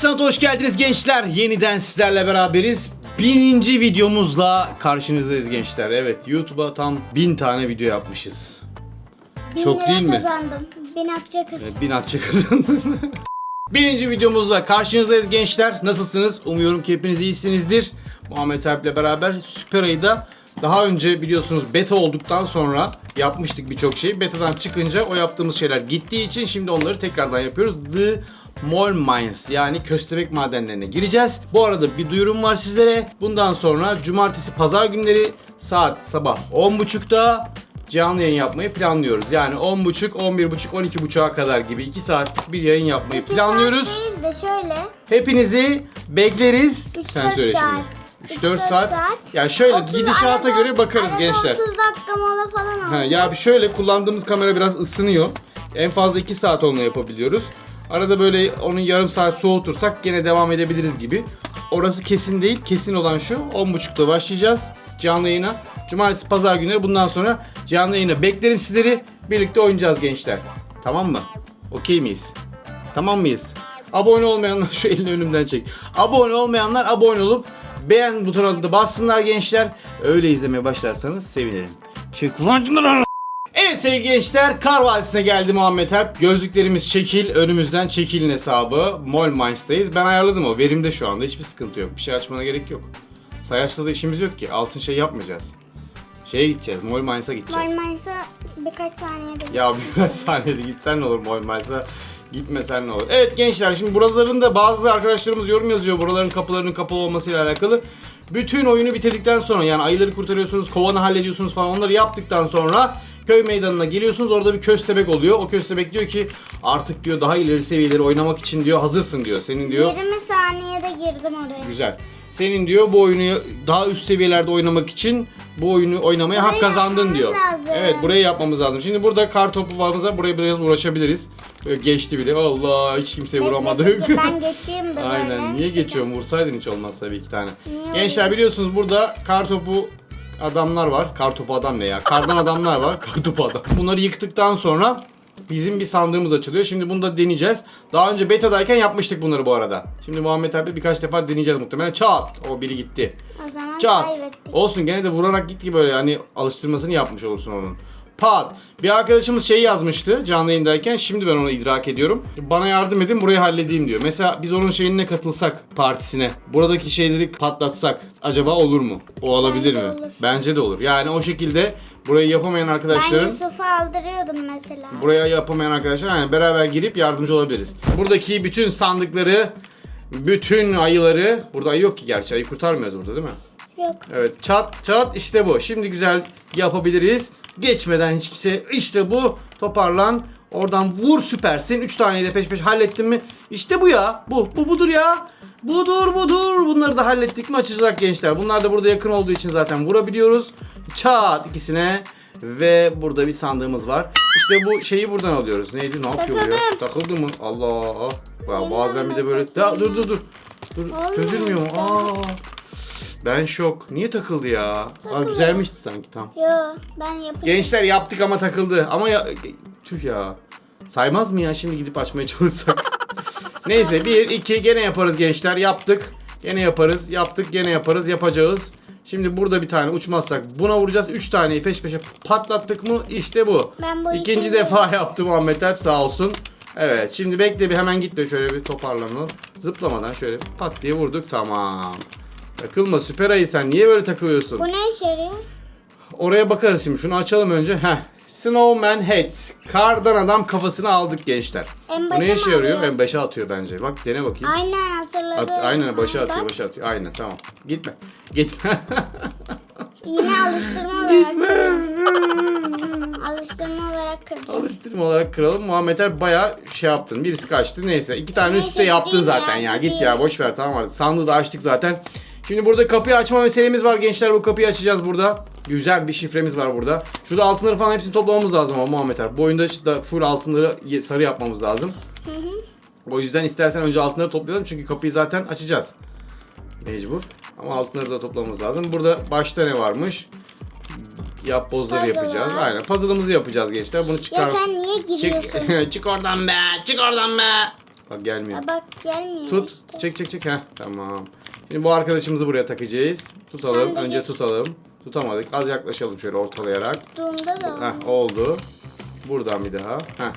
Sanat'a hoş geldiniz gençler. Yeniden sizlerle beraberiz. Bininci videomuzla karşınızdayız gençler. Evet YouTube'a tam bin tane video yapmışız. Bin Çok değil mi? kazandım. Bin akçe kız. Evet, bin akçe kazandın. Bininci videomuzla karşınızdayız gençler. Nasılsınız? Umuyorum ki hepiniz iyisinizdir. Muhammed Alp'le beraber Süper Ayı'da daha önce biliyorsunuz beta olduktan sonra yapmıştık birçok şeyi. Beta'dan çıkınca o yaptığımız şeyler gittiği için şimdi onları tekrardan yapıyoruz. The Mole Mines yani köstebek madenlerine gireceğiz. Bu arada bir duyurum var sizlere. Bundan sonra cumartesi pazar günleri saat sabah 10.30'da canlı yayın yapmayı planlıyoruz. Yani 10.30, 11.30, 12.30'a kadar gibi 2 saatlik bir yayın yapmayı İki planlıyoruz. saat değil de şöyle. Hepinizi bekleriz. 3-4 saat. 3-4 3-4 saat. saat. Yani şöyle 30 gidişata arada- göre bakarız arada gençler. 30 dakika mola falan Ha, olacak. ya bir şöyle kullandığımız kamera biraz ısınıyor. En fazla 2 saat onunla yapabiliyoruz. Arada böyle onun yarım saat soğutursak gene devam edebiliriz gibi. Orası kesin değil. Kesin olan şu. 10.30'da başlayacağız canlı yayına. Cumartesi pazar günleri bundan sonra canlı yayına beklerim sizleri. Birlikte oynayacağız gençler. Tamam mı? Okey miyiz? Tamam mıyız? Abone olmayanlar şu elini önümden çek. Abone olmayanlar abone olup beğen butonuna da bassınlar gençler. Öyle izlemeye başlarsanız sevinirim. Çık lan. Evet sevgili gençler Kar Vadisi'ne geldi Muhammed Alp. Gözlüklerimiz şekil, önümüzden çekilin hesabı. Mol Mines'tayız. Ben ayarladım o. Verimde şu anda. Hiçbir sıkıntı yok. Bir şey açmana gerek yok. Sayaçta da işimiz yok ki. Altın şey yapmayacağız. Şeye gideceğiz. Mol Mines'a gideceğiz. Normalse birkaç saniyede. Ya birkaç saniyede gitsen ne olur Mol Mines'a gitmesen ne olur. Evet gençler şimdi buraların da bazı arkadaşlarımız yorum yazıyor buraların kapılarının kapalı olmasıyla alakalı. Bütün oyunu bitirdikten sonra yani ayıları kurtarıyorsunuz, kovanı hallediyorsunuz falan onları yaptıktan sonra köy meydanına geliyorsunuz. Orada bir köstebek oluyor. O köstebek diyor ki artık diyor daha ileri seviyeleri oynamak için diyor hazırsın diyor. Senin diyor 20 saniyede girdim oraya. Güzel. Senin diyor bu oyunu daha üst seviyelerde oynamak için bu oyunu oynamaya hak Burayı kazandın yapmamız diyor. lazım. Evet burayı yapmamız lazım. Şimdi burada kar topu varsa buraya biraz uğraşabiliriz. Böyle geçti bile. Allah hiç kimseye Bekle, vuramadık. bekle, Ben geçeyim de böyle. Aynen. Niye geçiyorum? Vursaydın hiç olmazsa bir iki tane. Niye Gençler biliyorsunuz burada kar topu adamlar var. Kar topu adam ne ya? Kardan adamlar var. Kar topu adam. Bunları yıktıktan sonra bizim bir sandığımız açılıyor. Şimdi bunu da deneyeceğiz. Daha önce betadayken yapmıştık bunları bu arada. Şimdi Muhammed abi birkaç defa deneyeceğiz muhtemelen. Çat! O biri gitti. O zaman Çat! kaybettik. Olsun gene de vurarak git ki böyle hani alıştırmasını yapmış olursun onun. Pat. Bir arkadaşımız şey yazmıştı canlı yayındayken. Şimdi ben onu idrak ediyorum. Bana yardım edin burayı halledeyim diyor. Mesela biz onun şeyine katılsak partisine. Buradaki şeyleri patlatsak acaba olur mu? O olabilir Bence mi? olur. Bence de olur. Yani o şekilde burayı yapamayan Ben arkadaşların Yusuf'u aldırıyordum mesela. buraya yapamayan arkadaşlar yani beraber girip yardımcı olabiliriz. Buradaki bütün sandıkları, bütün ayıları, burada ayı yok ki gerçi ayı kurtarmıyoruz burada değil mi? Yok. Evet çat çat işte bu. Şimdi güzel yapabiliriz. Geçmeden hiç kimse işte bu. Toparlan. Oradan vur süpersin. 3 taneyi de peş peşe hallettin mi? İşte bu ya. Bu. Bu budur ya. Budur budur. Bunları da hallettik mi açacak gençler. Bunlar da burada yakın olduğu için zaten vurabiliyoruz. Çat ikisine. Ve burada bir sandığımız var. İşte bu şeyi buradan alıyoruz. Neydi? Ne yapıyor ya? Takıldı mı? Allah. Ya bazen bir de böyle. Da, dur dur dur. Dur Olmuyor çözülmüyor mu? Aa. Ben şok. Niye takıldı ya? Aa, Takılıyor. güzelmişti sanki tam. Yo ben yapacağım. Gençler yaptık ama takıldı. Ama ya tüh ya. Saymaz mı ya şimdi gidip açmaya çalışsak? Neyse bir iki gene yaparız gençler. Yaptık. Gene yaparız. Yaptık gene yaparız. Yapacağız. Şimdi burada bir tane uçmazsak buna vuracağız. Üç taneyi peş peşe patlattık mı işte bu. Ben bu İkinci defa yaptı Muhammed Alp sağ olsun. Evet şimdi bekle bir hemen gitme şöyle bir toparlanalım. Zıplamadan şöyle pat diye vurduk tamam. Takılma süper ayı sen niye böyle takılıyorsun? Bu ne işe yarıyor? Oraya bakarız şimdi şunu açalım önce. Heh. Snowman Head. Kardan adam kafasını aldık gençler. En Bu başa ne mı işe yarıyor? alıyor? En başa atıyor bence. Bak dene bakayım. Aynen hatırladım. At, aynen başa atıyor, başa atıyor. Aynen tamam. Gitme. Gitme. Yine alıştırma olarak kıracağım. alıştırma olarak kıracağım. Alıştırma olarak kıralım. Muhammed Ali bayağı şey yaptın. Birisi kaçtı. Neyse. iki tane Neyse, üst üste yaptın gideyim zaten ya, ya. Git gideyim. ya boş ver tamam hadi. Sandığı da açtık zaten. Şimdi burada kapıyı açma meselemiz var gençler. Bu kapıyı açacağız burada. Güzel bir şifremiz var burada. Şurada altınları falan hepsini toplamamız lazım ama Muhammed Ali. Bu oyunda da full altınları sarı yapmamız lazım. O yüzden istersen önce altınları toplayalım çünkü kapıyı zaten açacağız. Mecbur. Ama altınları da toplamamız lazım. Burada başta ne varmış? Yap bozları Puzzle yapacağız. var. Aynen. Puzzle'ımızı yapacağız gençler. Bunu çıkar. Ya sen niye giriyorsun? Çık, çık oradan be. Çık oradan be. Bak gelmiyor. Aa, bak gelmiyor Tut. işte. Çek çek çek. Heh, tamam. Şimdi bu arkadaşımızı buraya takacağız. Tutalım. Sen de Önce gir. tutalım. Tutamadık. Az yaklaşalım şöyle ortalayarak. Tuttuğumda da Heh, oldu. Buradan bir daha. Heh.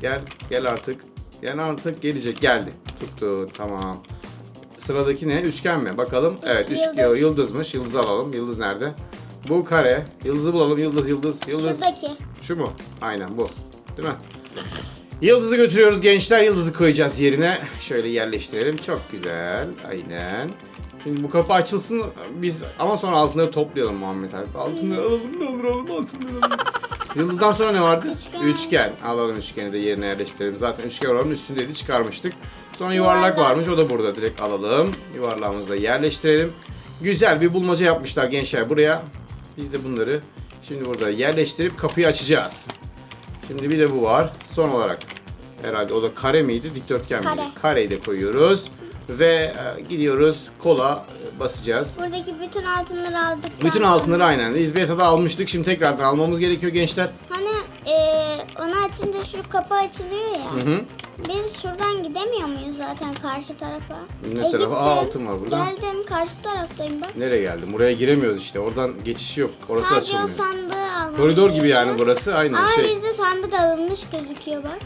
Gel. Gel artık. Gel artık. Gelecek. Geldi. Tuttu. Tamam. Sıradaki ne? Üçgen mi? Bakalım. Evet. Üç, Yıldız. yıldızmış. Yıldız alalım. Yıldız nerede? Bu kare. Yıldızı bulalım. Yıldız, yıldız, yıldız. şuradaki. Şu mu? Aynen bu. Değil mi? Yıldızı götürüyoruz gençler. Yıldızı koyacağız yerine. Şöyle yerleştirelim. Çok güzel. Aynen. Şimdi bu kapı açılsın biz ama sonra altınları toplayalım Muhammed abi. Altınları alalım ne olur alalım altınları alalım. Yıldızdan sonra ne vardı? Üçgen. Üçgen. Alalım üçgeni de yerine yerleştirelim. Zaten üçgen oranın üstündeydi çıkarmıştık. Sonra yuvarlak varmış o da burada direkt alalım. Yuvarlağımızı da yerleştirelim. Güzel bir bulmaca yapmışlar gençler buraya. Biz de bunları şimdi burada yerleştirip kapıyı açacağız. Şimdi bir de bu var. Son olarak herhalde o da kare miydi, dikdörtgen miydi? Kare. Kareyi de koyuyoruz ve e, gidiyoruz kola e, basacağız. Buradaki bütün altınları aldık. Bütün altınları aynen. Biz beta'da almıştık. Şimdi tekrardan almamız gerekiyor gençler. Hani eee onu açınca şu kapı açılıyor ya. Hı hı. Biz şuradan gidemiyor muyuz zaten karşı tarafa? Ne E, tarafa? gittim. Aa, altın var burada. Geldim karşı taraftayım bak. Nereye geldim? Buraya giremiyoruz işte. Oradan geçiş yok. Orası Sadece o açılmıyor. sandığı almamız Koridor gibi gerekiyor. yani burası. Aynen Ama şey. bizde sandık alınmış gözüküyor bak.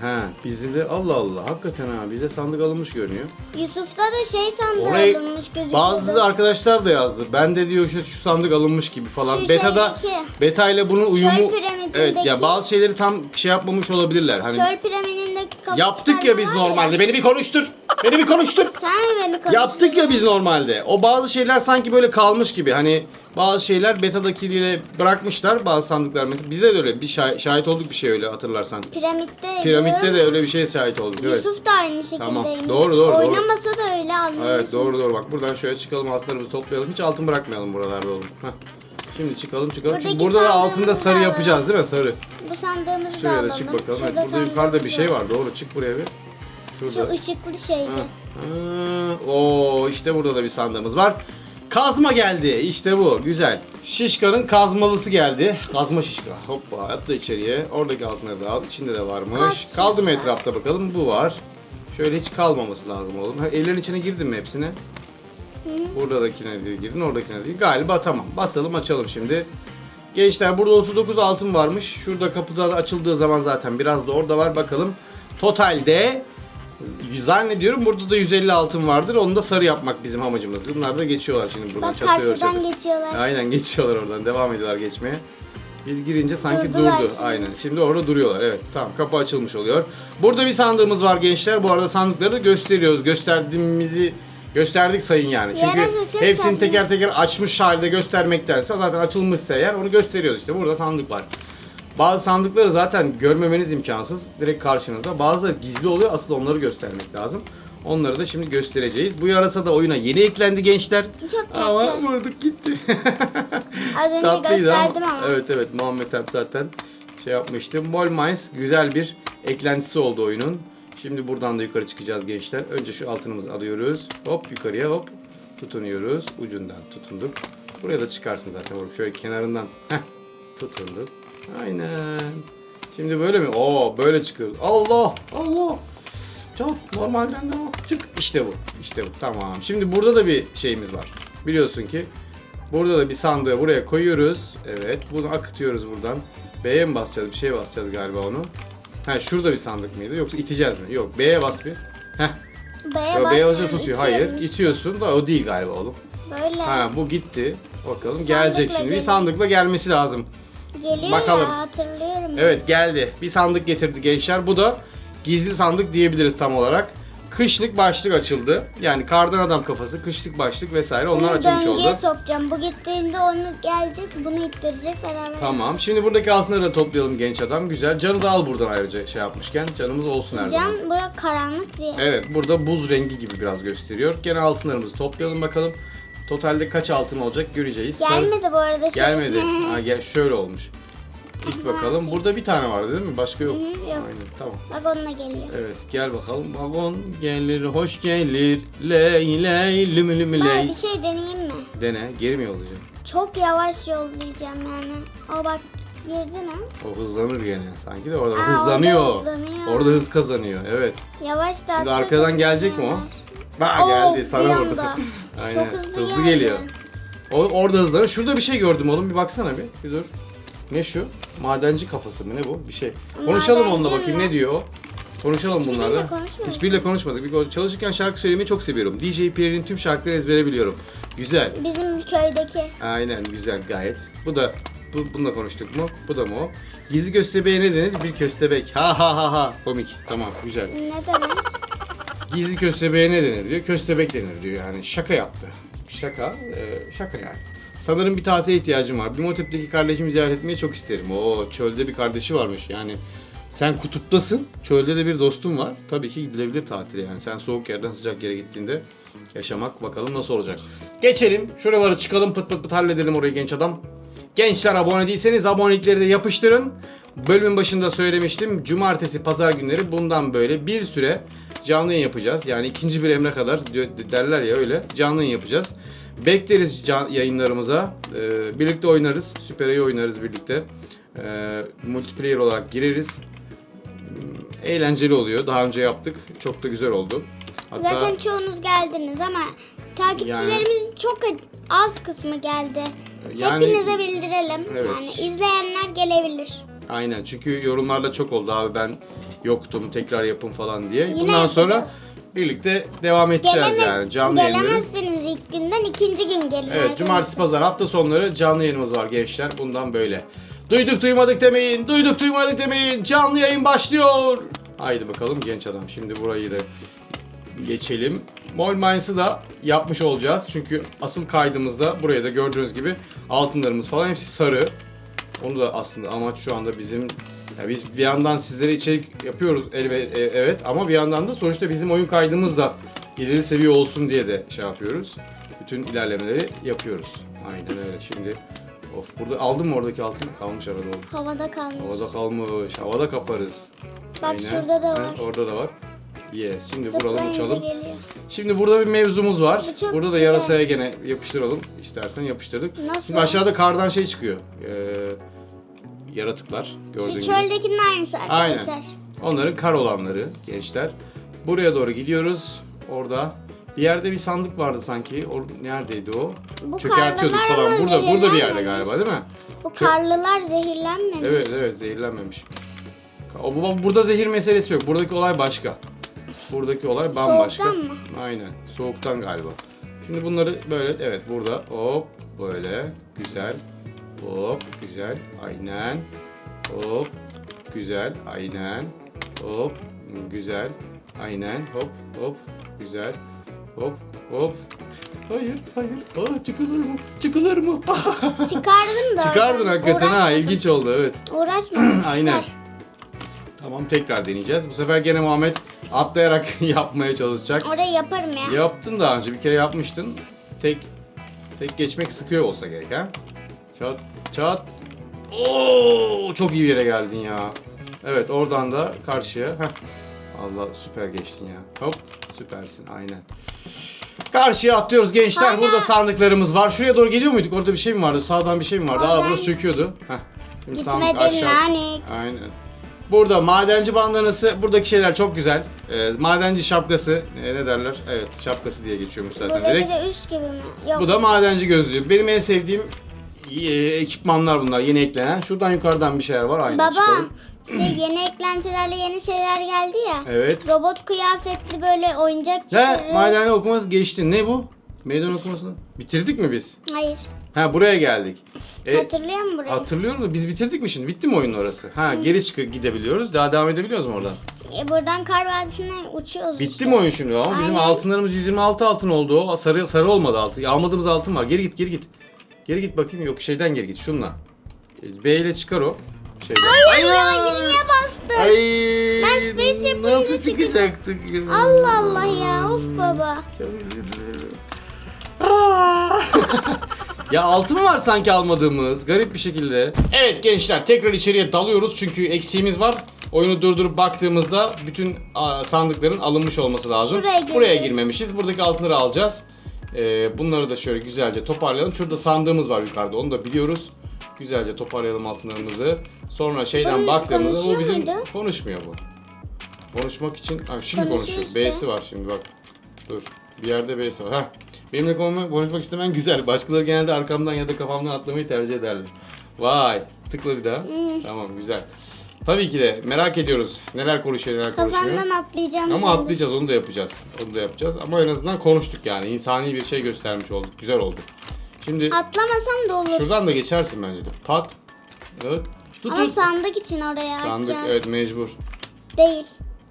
He, bizde de Allah Allah. Hakikaten ha. Bizde sandık alınmış görünüyor. Yusuf'ta da şey sandığı Orayı alınmış gözüküyor. bazı arkadaşlar da yazdı. Ben de diyor işte şu sandık alınmış gibi falan. Şu Beta'da şeydeki. beta ile bunun uyumu piramidindeki- Evet ya bazı şeyleri tam şey yapmamış olabilirler. Hani Çöl piramidindeki kapı yaptık ya biz var normalde. Beni bir konuştur. Beni bir konuştur. Sen mi beni konuştun? Yaptık ya biz normalde. O bazı şeyler sanki böyle kalmış gibi. Hani bazı şeyler betadakiyle bırakmışlar bazı sandıklar mesela. Bizde de öyle bir şah- şahit olduk bir şey öyle hatırlarsan. Piramitte Piramitte de öyle bir şeye şahit olduk. Evet. Yusuf da aynı şekildeymiş. Tamam. Doğru, doğru, doğru. Oynamasa da öyle almış. Evet doğru doğru bak buradan şöyle çıkalım altınlarımızı toplayalım. Hiç altın bırakmayalım buralarda oğlum. Heh. Şimdi çıkalım çıkalım. Çünkü Buradaki burada da altında sarı da yapacağız değil mi sarı? Bu sandığımızı da Şuraya alalım. da çık bakalım. Şurada Evet, burada yukarıda bir şey var. Doğru çık buraya bir. Şu Şurada. ışıklı şeydi. Ha. Oo işte burada da bir sandığımız var. Kazma geldi. İşte bu. Güzel. Şişkanın kazmalısı geldi. Kazma şişka. Hoppa atla içeriye. Oradaki altınları da al. İçinde de varmış. Kaz Kaldı mı şişka. etrafta bakalım. Bu var. Şöyle hiç kalmaması lazım oğlum. Ha, evlerin içine girdin mi hepsine? Buradakine de girdin, oradakine de. Galiba tamam. Basalım açalım şimdi. Gençler burada 39 altın varmış. Şurada kapıda da açıldığı zaman zaten biraz da orada var. Bakalım. Totalde zannediyorum burada da 150 altın vardır. Onu da sarı yapmak bizim amacımız. Bunlar da geçiyorlar şimdi buradan. Bak çatıyor karşıdan geçiyorlar. Aynen geçiyorlar oradan. Devam ediyorlar geçmeye. Biz girince sanki Durdular durdu. şimdi. Aynen. Şimdi orada duruyorlar. Evet. Tamam. Kapı açılmış oluyor. Burada bir sandığımız var gençler. Bu arada sandıkları da gösteriyoruz. Gösterdiğimizi gösterdik sayın yani. Çünkü hepsini teker teker açmış halde göstermektense zaten açılmışsa eğer onu gösteriyoruz işte. Burada sandık var. Bazı sandıkları zaten görmemeniz imkansız. Direkt karşınızda. Bazıları gizli oluyor. Asıl onları göstermek lazım. Onları da şimdi göstereceğiz. Bu yarasa da oyuna yeni eklendi gençler. Çok tatlı. Ama vurduk gitti. Az önce Tatlıydı gösterdim ama. Evet evet Muhammed Alp zaten şey yapmıştı. Mol Mines güzel bir eklentisi oldu oyunun. Şimdi buradan da yukarı çıkacağız gençler. Önce şu altınımızı alıyoruz. Hop yukarıya hop tutunuyoruz. Ucundan tutunduk. Buraya da çıkarsın zaten oğlum. Şöyle kenarından. Heh tutunduk. Aynen. Şimdi böyle mi? Oo böyle çıkıyoruz. Allah Allah. Çok normalden de o. Çık. İşte bu. İşte bu. Tamam. Şimdi burada da bir şeyimiz var. Biliyorsun ki Burada da bir sandığı buraya koyuyoruz. Evet. Bunu akıtıyoruz buradan. B'ye mi basacağız? Bir şeye basacağız galiba onu. Ha şurada bir sandık mıydı? Yoksa iteceğiz mi? Yok. B'ye bas bir. Heh. B'ye Yo, B'ye basınca tutuyor. Hayır. İtiyorsun da o değil galiba oğlum. Böyle Ha bu gitti. Bakalım Sandıkla gelecek şimdi. Bir geliyor. sandıkla gelmesi lazım. Geliyor Bakalım. ya hatırlıyorum. Evet geldi. Bir sandık getirdi gençler. Bu da gizli sandık diyebiliriz tam olarak. Kışlık başlık açıldı. Yani kardan adam kafası, kışlık başlık vesaire onlar Şimdi açılmış döngüye oldu. sokacağım. Bu gittiğinde onu gelecek, bunu ittirecek beraber. Tamam. Şimdi buradaki altınları da toplayalım genç adam. Güzel. Canı da al buradan ayrıca şey yapmışken. Canımız olsun her zaman. Cam bura karanlık diye. Evet. Burada buz rengi gibi biraz gösteriyor. Gene altınlarımızı toplayalım bakalım. Totalde kaç altın olacak göreceğiz. Gelmedi bu arada şey. Gelmedi. Ha, gel şöyle olmuş. İlk bakalım. Burada bir tane vardı değil mi? Başka yok. Hı hı, yok. Aynen. Tamam. Bak onunla geliyor. Evet gel bakalım. Vagon gelir, hoş gelir. Ley ley lüm lüm ley. bir şey deneyeyim mi? Dene. Geri mi yollayacağım? Çok yavaş yollayacağım yani. O bak Girdi mi? O hızlanır gene. Sanki de orada Aa, hızlanıyor. orada hızlanıyor. Orada hız kazanıyor. Evet. Yavaş da Şimdi arkadan gelecek mi o? Bak geldi bir sana vurdu. anda. Aynen. Çok hızlı geldi. geliyor. O, orada hızlanır. Şurada bir şey gördüm oğlum. Bir baksana bir. Bir dur. Ne şu? Madenci kafası mı ne bu? Bir şey. Konuşalım onunla Madenci bakayım mi? ne diyor. Konuşalım Hiçbiriyle bunlarla. konuşmadık. Hiçbiriyle konuşmadık. Bir- Çalışırken şarkı söylemeyi çok seviyorum. DJ Pierre'in tüm şarkılarını ezbere biliyorum. Güzel. Bizim köydeki. Aynen güzel gayet. Bu da bu, bununla konuştuk mu? Bu da mı o? Gizli köstebeğe ne denir? Bir köstebek. Ha ha ha ha. Komik. Tamam güzel. Ne demek? Gizli köstebeğe ne denir diyor. Köstebek denir diyor yani. Şaka yaptı. Şaka. e, şaka yani. Sanırım bir tatile ihtiyacım var. Bimotep'teki kardeşimi ziyaret etmeyi çok isterim. O çölde bir kardeşi varmış yani. Sen kutuptasın. Çölde de bir dostun var. Tabii ki gidilebilir tatile yani. Sen soğuk yerden sıcak yere gittiğinde yaşamak bakalım nasıl olacak. Geçelim. Şuraları çıkalım pıt pıt pıt halledelim orayı genç adam. Gençler abone değilseniz abonelikleri de yapıştırın. Bölümün başında söylemiştim. Cumartesi, pazar günleri bundan böyle bir süre canlı yayın yapacağız. Yani ikinci bir emre kadar derler ya öyle. Canlı yayın yapacağız. Bekleriz can, yayınlarımıza. Ee, birlikte oynarız. Süper iyi oynarız birlikte. Ee, multiplayer olarak gireriz. Hmm, Eğlenceli oluyor. Daha önce yaptık. Çok da güzel oldu. Hatta Zaten çoğunuz geldiniz ama takipçilerimizin çok az kısmı geldi. Yani- Hepinize bildirelim. Evet. Yani izleyenler gelebilir. Aynen çünkü yorumlarda çok oldu abi ben yoktum tekrar yapın falan diye. Yine Bundan sonra yapacağız. birlikte devam edeceğiz Geleme- yani canlı yayınları. gelemezsiniz ilk günden ikinci gün gelin. Evet cumartesi pazar hafta sonları canlı yayınımız var gençler bundan böyle. Duyduk duymadık demeyin, duyduk duymadık demeyin. Canlı yayın başlıyor. Haydi bakalım genç adam. Şimdi burayı da geçelim. Mol Mines'ı da yapmış olacağız. Çünkü asıl kaydımızda buraya da gördüğünüz gibi altınlarımız falan hepsi sarı. Onu da aslında amaç şu anda bizim ya biz bir yandan sizlere içerik yapıyoruz elbet e, evet ama bir yandan da sonuçta bizim oyun kaydımız da ileri seviye olsun diye de şey yapıyoruz. Bütün ilerlemeleri yapıyoruz. Aynen öyle. Şimdi of burada aldın mı oradaki altın? Kalmış arada oğlum. Havada kalmış. Havada kalmış. Havada kaparız. Bak şurada da var. orada da var. Yes. Şimdi vuralım Zıplayınca uçalım. geliyor. Şimdi burada bir mevzumuz var. Bu çok burada da güzel. yarasaya gene yapıştıralım. İstersen yapıştırdık. Nasıl? Şimdi aşağıda kardan şey çıkıyor. Ee, yaratıklar gördüğün Şu gibi. çöldekinin aynısı arkadaşlar. Onların kar olanları gençler. Buraya doğru gidiyoruz. Orada bir yerde bir sandık vardı sanki. O neredeydi o? Bu Çökertiyorduk falan. Burada burada bir yerde galiba değil mi? Bu karlılar zehirlenmemiş. Evet evet zehirlenmemiş. O bu- burada zehir meselesi yok. Buradaki olay başka. Buradaki olay bambaşka. Soğuktan mı? Aynen. Soğuktan galiba. Şimdi bunları böyle evet burada hop böyle güzel. Hop güzel. Aynen. Hop güzel. Aynen. Hop güzel. Aynen. Hop hop güzel. Hop hop. Hayır hayır. Aa, çıkılır mı? Çıkılır mı? Çıkardın da. Çıkardın hakikaten ha Uğraşmadım. ilginç oldu evet. Uğraşmadım. Aynen. çıkar. Tamam tekrar deneyeceğiz. Bu sefer gene Muhammed atlayarak yapmaya çalışacak. Orayı yaparım ya. Yaptın daha önce bir kere yapmıştın. Tek tek geçmek sıkıyor olsa gerek ha. Çat çat. Oo çok iyi bir yere geldin ya. Evet oradan da karşıya. Heh. Allah süper geçtin ya. Hop süpersin aynen. Karşıya atlıyoruz gençler. Hala- Burada sandıklarımız var. Şuraya doğru geliyor muyduk? Orada bir şey mi vardı? Sağdan bir şey mi vardı? Aa Oradan- burası çöküyordu. Heh. Şimdi Gitmedin aşağı- lanet. Aynen. Burada madenci bandanası, buradaki şeyler çok güzel. Ee, madenci şapkası, e, ne derler? Evet, şapkası diye geçiyormuş zaten Buradaki direkt. de üst gibi mi? Yok. Bu da madenci gözlüğü. Benim en sevdiğim e, ekipmanlar bunlar, yeni eklenen. Şuradan yukarıdan bir şeyler var, aynen Baba çıkalım. şey yeni eklentilerle yeni şeyler geldi ya. Evet. Robot kıyafetli böyle oyuncak He, çıkarırız. maden okuması geçti. Ne bu? Meydan okumasını. Bitirdik mi biz? Hayır. Ha buraya geldik. E, Hatırlıyor musun burayı? hatırlıyorum da biz bitirdik mi şimdi? Bitti mi oyun orası? Ha geri çıkıp gidebiliyoruz. Daha devam edebiliyoruz mu oradan? E, buradan kar vadisine uçuyoruz Bitti işte. mi oyun şimdi? Ama bizim Aynen. altınlarımız 126 altın oldu. O sarı sarı olmadı altın. Almadığımız altın var. Geri git, geri git. Geri git bakayım. Yok şeyden geri git. Şunla. E, B ile çıkar o. Şeyden. Hayır ya yine bastım. Ay. Ben space yapınca Nasıl çıkacak. çıkacaktık? ya? Allah Allah ya of baba. Çok özür dilerim. Aa! ya altın var sanki almadığımız garip bir şekilde. Evet gençler tekrar içeriye dalıyoruz çünkü eksiğimiz var. Oyunu durdurup baktığımızda bütün aa, sandıkların alınmış olması lazım. Şuraya gireceğiz. Buraya girmemişiz. Buradaki altınları alacağız. Ee, bunları da şöyle güzelce toparlayalım. Şurada sandığımız var yukarıda onu da biliyoruz. Güzelce toparlayalım altınlarımızı. Sonra şeyden Bunun baktığımızda bu konuşuyor bizim muydu? konuşmuyor bu. Konuşmak için ha, şimdi Konuşuyor konuşuyor. işte. B'si var şimdi bak. Dur. Bir yerde B'si var. Ha. Benimle konuşmak, konuşmak istemen güzel. Başkaları genelde arkamdan ya da kafamdan atlamayı tercih ederler. Vay. Tıkla bir daha. Hmm. Tamam güzel. Tabii ki de merak ediyoruz. Neler konuşuyor, neler konuşuyor. Kafandan atlayacağım Ama şimdi. atlayacağız onu da yapacağız. Onu da yapacağız. Ama en azından konuştuk yani. İnsani bir şey göstermiş olduk. Güzel oldu. Şimdi Atlamasam da olur. şuradan da geçersin bence de. Pat. Evet. Tut Ama tut. sandık için oraya Sandık atacağız. evet mecbur. Değil.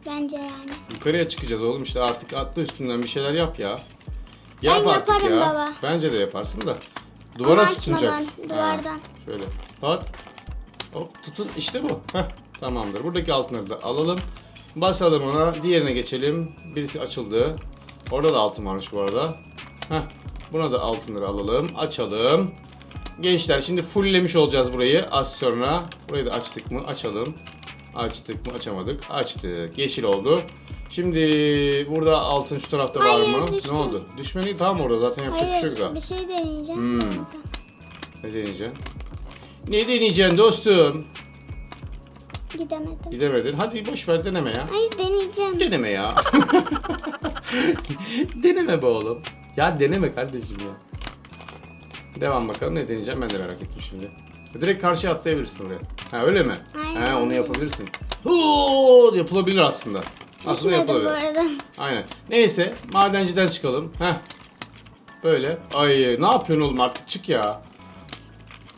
Bence yani. Yukarıya çıkacağız oğlum işte artık atla üstünden bir şeyler yap ya. Yap Ben artık yaparım ya. baba. Bence de yaparsın da. Duvara Ama tutunacaksın. açmadan, duvardan. şöyle. Pat. Hop tutun işte bu. Heh, tamamdır. Buradaki altınları da alalım. Basalım ona. Diğerine geçelim. Birisi açıldı. Orada da altın varmış bu arada. Heh, buna da altınları alalım. Açalım. Gençler şimdi fulllemiş olacağız burayı az sonra. Burayı da açtık mı? Açalım. Açtık mı? Açamadık. Açtık. Yeşil oldu. Şimdi burada altın şu tarafta var Hayır, mı? düştü. Ne oldu? Düşmeni tam orada zaten yapacak bir şey Hayır yok daha. bir şey deneyeceğim. Hmm. Ne deneyeceksin? Ne deneyeceksin dostum? Gidemedim. Gidemedin. Hadi boş ver deneme ya. Hayır deneyeceğim. Deneme ya. deneme be oğlum. Ya deneme kardeşim ya. Devam bakalım ne deneyeceğim ben de merak ettim şimdi. Direkt karşıya atlayabilirsin oraya. Ha öyle mi? Aynen Ha onu yapabilirsin. Huu, yapılabilir aslında. Aslında Düşmedim bu yapılabilir. arada. Aynen. Neyse madenciden çıkalım. Heh. Böyle. Ay ne yapıyorsun oğlum artık çık ya.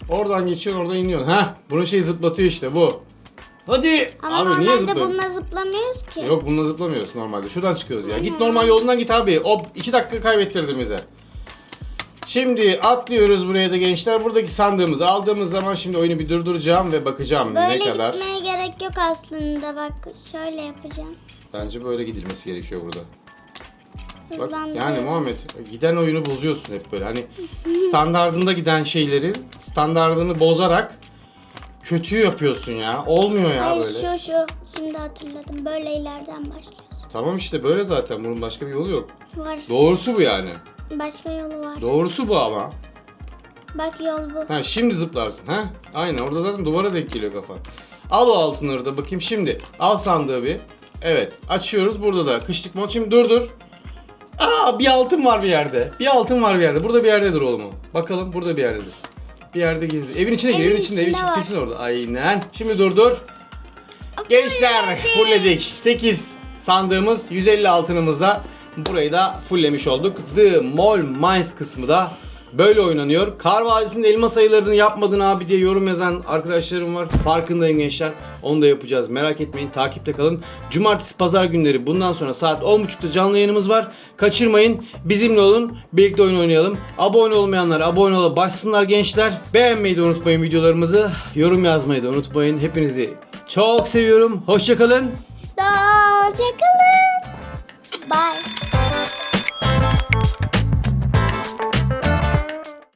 Oradan geçiyorsun oradan iniyorsun. Heh. Bunun şey zıplatıyor işte bu. Hadi. Ama Abi niye normalde zıplıyorsun? bununla zıplamıyoruz ki. Yok bununla zıplamıyoruz normalde. Şuradan çıkıyoruz ya. Git normal yolundan git abi. O iki dakika kaybettirdin bize. Şimdi atlıyoruz buraya da gençler. Buradaki sandığımızı aldığımız zaman şimdi oyunu bir durduracağım ve bakacağım Böyle ne kadar. gitmeye gerek yok aslında. Bak şöyle yapacağım. Bence böyle gidilmesi gerekiyor burada. Bak, yani Muhammed giden oyunu bozuyorsun hep böyle. Hani standardında giden şeyleri standardını bozarak kötü yapıyorsun ya. Olmuyor ya Hayır böyle. şu şu. Şimdi hatırladım. Böyle ileriden başlıyorsun. Tamam işte böyle zaten. Bunun başka bir yolu yok. Var. Doğrusu bu yani. Başka yolu var. Doğrusu bu ama. Bak yol bu. Ha şimdi zıplarsın ha? Aynen orada zaten duvara denk geliyor kafan. Al o altınları da bakayım şimdi. Al sandığı bir. Evet açıyoruz burada da kışlık mod. Şimdi dur dur. Aa bir altın var bir yerde. Bir altın var bir yerde. Burada bir yerdedir oğlum o. Bakalım burada bir yerdedir. Bir yerde gizli. Evin içine gir. Evin Evin içinde. Evin içinde içinde var. kesin orada. Aynen. Şimdi dur dur. Gençler fullledik. 8 sandığımız 150 altınımızla burayı da fulllemiş olduk. The Mall Mines kısmı da böyle oynanıyor. Kar Vadisi'nde elma sayılarını yapmadın abi diye yorum yazan arkadaşlarım var. Farkındayım gençler. Onu da yapacağız. Merak etmeyin. Takipte kalın. Cumartesi pazar günleri bundan sonra saat 10.30'da canlı yayınımız var. Kaçırmayın. Bizimle olun. Birlikte oyun oynayalım. Abone olmayanlar abone olup başsınlar gençler. Beğenmeyi de unutmayın videolarımızı. Yorum yazmayı da unutmayın. Hepinizi çok seviyorum. Hoşçakalın. Hoşçakalın. Bye.